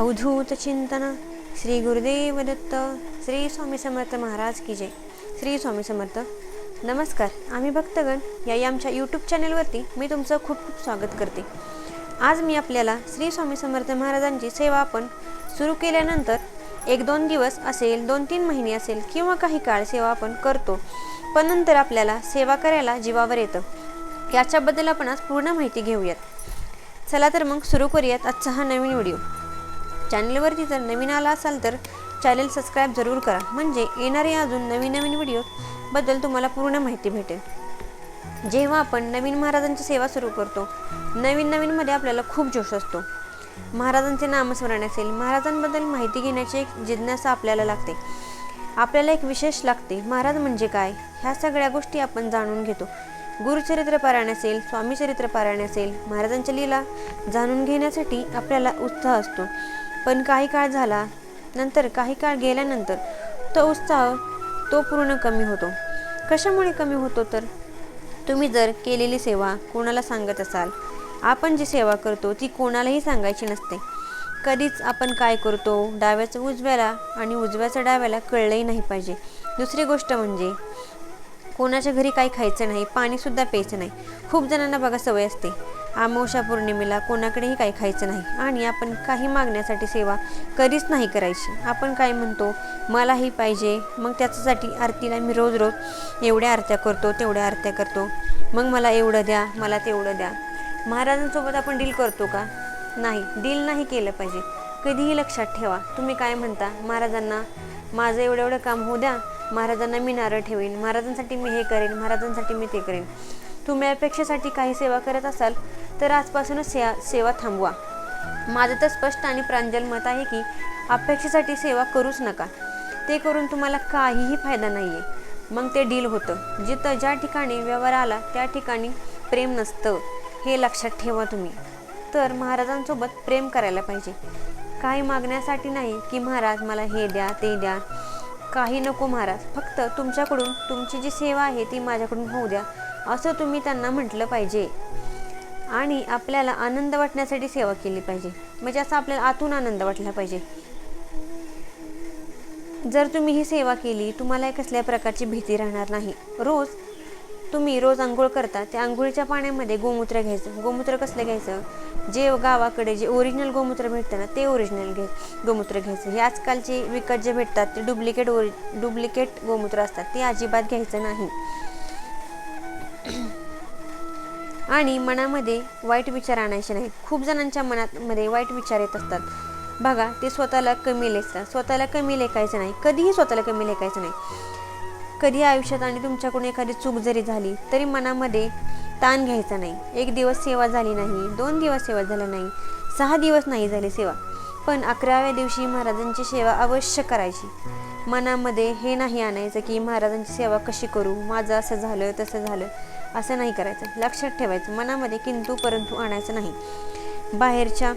अवधूत चिंतन श्री गुरुदेव दत्त श्री स्वामी समर्थ महाराज की जय। श्री स्वामी समर्थ। नमस्कार आम्ही भक्तगण या आमच्या यूट्यूब चॅनलवरती मी तुमचं खूप खूप स्वागत करते. आज मी आपल्याला श्री स्वामी समर्थ महाराजांची सेवा आपण सुरू केल्यानंतर एक दोन दिवस असेल दोन तीन महिने असेल किंवा काही काळ सेवा आपण करतो पण नंतर आपल्याला सेवा करायला जीवावर येतं. याच्याबद्दल आपण आज पूर्ण माहिती घेऊयात. चला तर मग सुरू करूयात आजचा हा नवीन व्हिडिओ. चॅनलवरती जर नवीन आला असाल तर चॅनल सबस्क्राईब जरूर करा. म्हणजे येणारे अजून नवीन नवीन व्हिडिओबद्दल तुम्हाला पूर्ण माहिती भेटेल. जेव्हा आपण नवीन महाराजांची सेवा सुरू करतो नवीन नवीनमध्ये आपल्याला खूप जोश असतो. महाराजांचे नामस्मरण असेल महाराजांबद्दल माहिती घेण्याची एक जिज्ञासा आपल्याला लागते. आपल्याला एक विशेष लागते महाराज म्हणजे काय? ह्या सगळ्या गोष्टी आपण जाणून घेतो. गुरुचरित्र पारायण असेल स्वामीचरित्र पारायण असेल महाराजांच्या लीला जाणून घेण्यासाठी आपल्याला उत्साह असतो. पण काही काळ झाला नंतर काही काळ गेल्यानंतर तो उत्साह तो पूर्ण कमी होतो. कशामुळे कमी होतो तर? तुम्ही जर केलेली सेवा कोणाला सांगत असाल आपण जी सेवा करतो ती कोणालाही सांगायची नसते. कधीच आपण काय करतो डाव्याचं उजव्याला आणि उजव्याचं डाव्याला कळलंही नाही पाहिजे. दुसरी गोष्ट म्हणजे कोणाच्या घरी काही खायचं नाही पाणीसुद्धा प्यायचं नाही. खूप जणांना बघा सवय असते. अमावश्या पौर्णिमेला कोणाकडेही काही खायचं नाही आणि आपण काही मागण्यासाठी सेवा कधीच नाही करायची. आपण काय म्हणतो मलाही पाहिजे मग त्याच्यासाठी आरतीला मी रोज रोज एवढ्या आरत्या करतो तेवढ्या आरत्या करतो. मग मला एवढं द्या मला तेवढं द्या. महाराजांसोबत आपण डील करतो का? नाही डील नाही केलं पाहिजे. कधीही लक्षात ठेवा. तुम्ही काय म्हणता? महाराजांना माझं एवढं एवढं काम होऊ द्या. महाराजांना मी नारळ ठेवीन. महाराजांसाठी मी हे करेन. महाराजांसाठी मी ते करेन. तुम्ही अपेक्षेसाठी काही सेवा करत असाल तर आजपासूनच सेवा सेवा थांबवा. माझं तर स्पष्ट आणि प्रांजल मत आहे की अपेक्षेसाठी सेवा करूच नका. ते करून तुम्हाला काहीही फायदा नाही आहे मग ते डील होतं. जिथं ज्या ठिकाणी व्यवहार आला त्या ठिकाणी प्रेम नसतं. हे लक्षात ठेवा तुम्ही. तर महाराजांसोबत प्रेम करायला पाहिजे. काही मागण्यासाठी नाही की महाराज मला हे द्या ते द्या. काही नको महाराज फक्त तुमच्याकडून तुमची जी सेवा आहे ती माझ्याकडून होऊ द्या. असं तुम्ही त्यांना म्हटलं पाहिजे. आणि आपल्याला आनंद वाटण्यासाठी सेवा केली पाहिजे. म्हणजे असं आपल्याला आतून आनंद वाटला पाहिजे. जर तुम्ही ही सेवा केली तुम्हाला कसल्या प्रकारची भीती राहणार नाही. रोज तुम्ही रोज आंघोळ करता त्या आंघोळीच्या पाण्यामध्ये गोमूत्र घ्यायचं. गोमूत्र कसलं घ्यायचं? जे गावाकडे जे ओरिजिनल गोमूत्र भेटतं ना ते ओरिजिनल घे गोमूत्र घ्यायचं. हे आजकालचे विकत जे भेटतात ते डुप्लिकेट ओरि डुप्लिकेट गोमूत्र असतात ते अजिबात घ्यायचं नाही. आणि मनामध्ये वाईट विचार आणायचे नाहीत. खूप जणांच्या मनात मध्ये वाईट विचार येत असतात. बघा ते स्वतःला कमी लेखतात. स्वतःला कमी लेखायचं नाही. कधीही स्वतःला कमी लेखायचं नाही. कधी आयुष्यात आणि तुमच्याकडून एखादी चूक जरी झाली तरी मनामध्ये ताण घ्यायचा नाही. एक दिवस सेवा झाली नाही दोन दिवस सेवा झाला नाही सहा दिवस नाही झाली सेवा. पण अकराव्या दिवशी महाराजांची सेवा अवश्य करायची. मनामध्ये हे नाही आणायचं की महाराजांची सेवा कशी करू? माझं असं झालं तसं झालं. असं नाही करायचं. लक्षात ठेवायचं. मनामध्ये किंतू परंतु आणायचं नाही. बाहेरच्या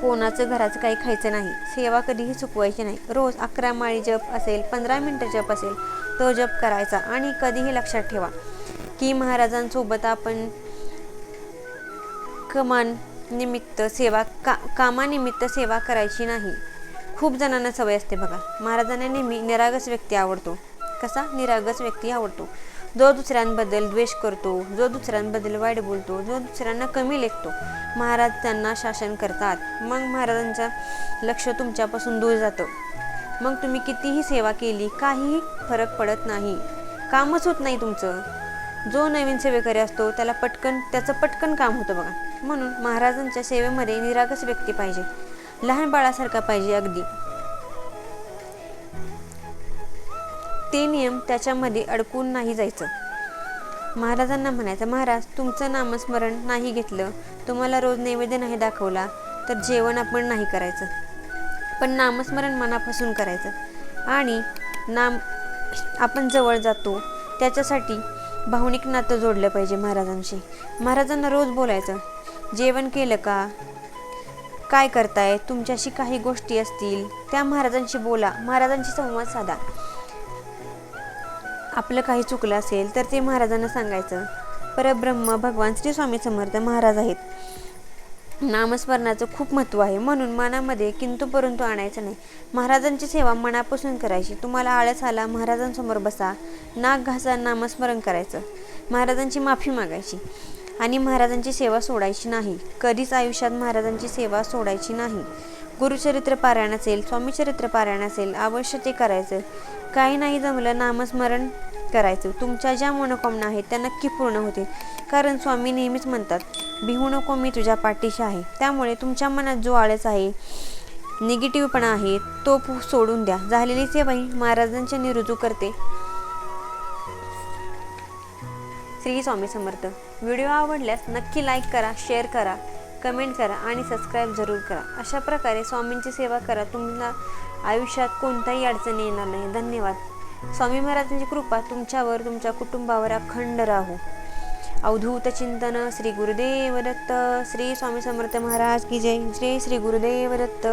कोणाचं घराचं काही खायचं नाही. सेवा कधीही चुकवायची नाही. रोज अकरा माळी जप असेल पंधरा मिनटं जप असेल तो जप करायचा आणि कधीही लक्षात ठेवा की महाराजांसोबत आपण कमान निमित्त सेवा का कामानिमित्त सेवा करायची नाही. खूप जणांना सवय असते बघा. महाराजांना नेहमी निरागस व्यक्ती आवडतो. कसा? निरागस व्यक्ती आवडतो. जो दुसऱ्यांबद्दल द्वेष करतो जो दुसऱ्यांबद्दल वाईट बोलतो जो दुसऱ्यांना कमी लेखतो महाराज त्यांना शासन करतात. मग महाराजांचं लक्ष तुमच्यापासून दूर जातं. मग तुम्ही कितीही सेवा केली काहीही फरक पडत नाही. कामच होत नाही तुमचं. जो नवीन सेवेकरी असतो त्याला पटकन त्याचं पटकन काम होतं बघा. म्हणून महाराजांच्या सेवेमध्ये निरागस व्यक्ती पाहिजे. लहान बाळासारखा पाहिजे अगदी. ते नियम त्याच्यामध्ये अडकून नाही जायचं. महाराजांना म्हणायचं महाराज तुमचं नामस्मरण नाही घेतलं तुम्हाला रोज नैवेद्य नाही दाखवला तर जेवण आपण नाही करायचं. पण नामस्मरण मनापासून करायचं. आणि नाम आपण जवळ जातो त्याच्यासाठी भावनिक नातं जोडलं पाहिजे महाराजांशी. महाराजांना रोज बोलायचं जेवण केलं का? काय करताय? तुमच्याशी काही गोष्टी असतील त्या महाराजांशी बोला. महाराजांशी संवाद साधा. आपलं काही चुकलं असेल तर ते महाराजांना सांगायचं. परब्रह्म भगवान श्री स्वामी समर्थ महाराज आहेत. नामस्मरणाचं खूप महत्त्व आहे. म्हणून मनामध्ये किंतु परंतु आणायचं नाही. महाराजांची सेवा मनापासून करायची. तुम्हाला आळस आला महाराजांसमोर बसा. नाक घासा नामस्मरण करायचं. महाराजांची माफी मागायची. आणि महाराजांची सेवा सोडायची नाही. कधीच आयुष्यात महाराजांची सेवा सोडायची नाही. गुरुचरित्र पारायण असेल स्वामीचरित्र पारायण असेल अवश्य ते करायचं. काही नाही जमलं नामस्मरण करायचं. तुमच्या ज्या मनोकामना आहेत त्या नक्की पूर्ण होतील. कारण स्वामी नेहमीच म्हणतात भिवू नको मी तुझ्या पाठीशी आहे. त्यामुळे तुमच्या मनात जो आळस आहे निगेटिव्हपणा आहे तो पु- सोडून द्या. झालेली सेवा ही महाराजांचे निरुजू करते. श्री स्वामी समर्थ. व्हिडिओ आवडल्यास नक्की लाईक करा शेअर करा कमेंट करा आणि सबस्क्राईब जरूर करा. अशा प्रकारे स्वामींची सेवा करा. तुम्हाला आयुष्यात कोणताही अडचणी येणार नाही. धन्यवाद. स्वामी महाराजांची कृपा तुमच्यावर तुमच्या कुटुंबावर अखंड राहू. अवधूत चिंतन श्री गुरुदेव दत्त श्री स्वामी समर्थ महाराज की जय. श्री श्री गुरुदेव दत्त.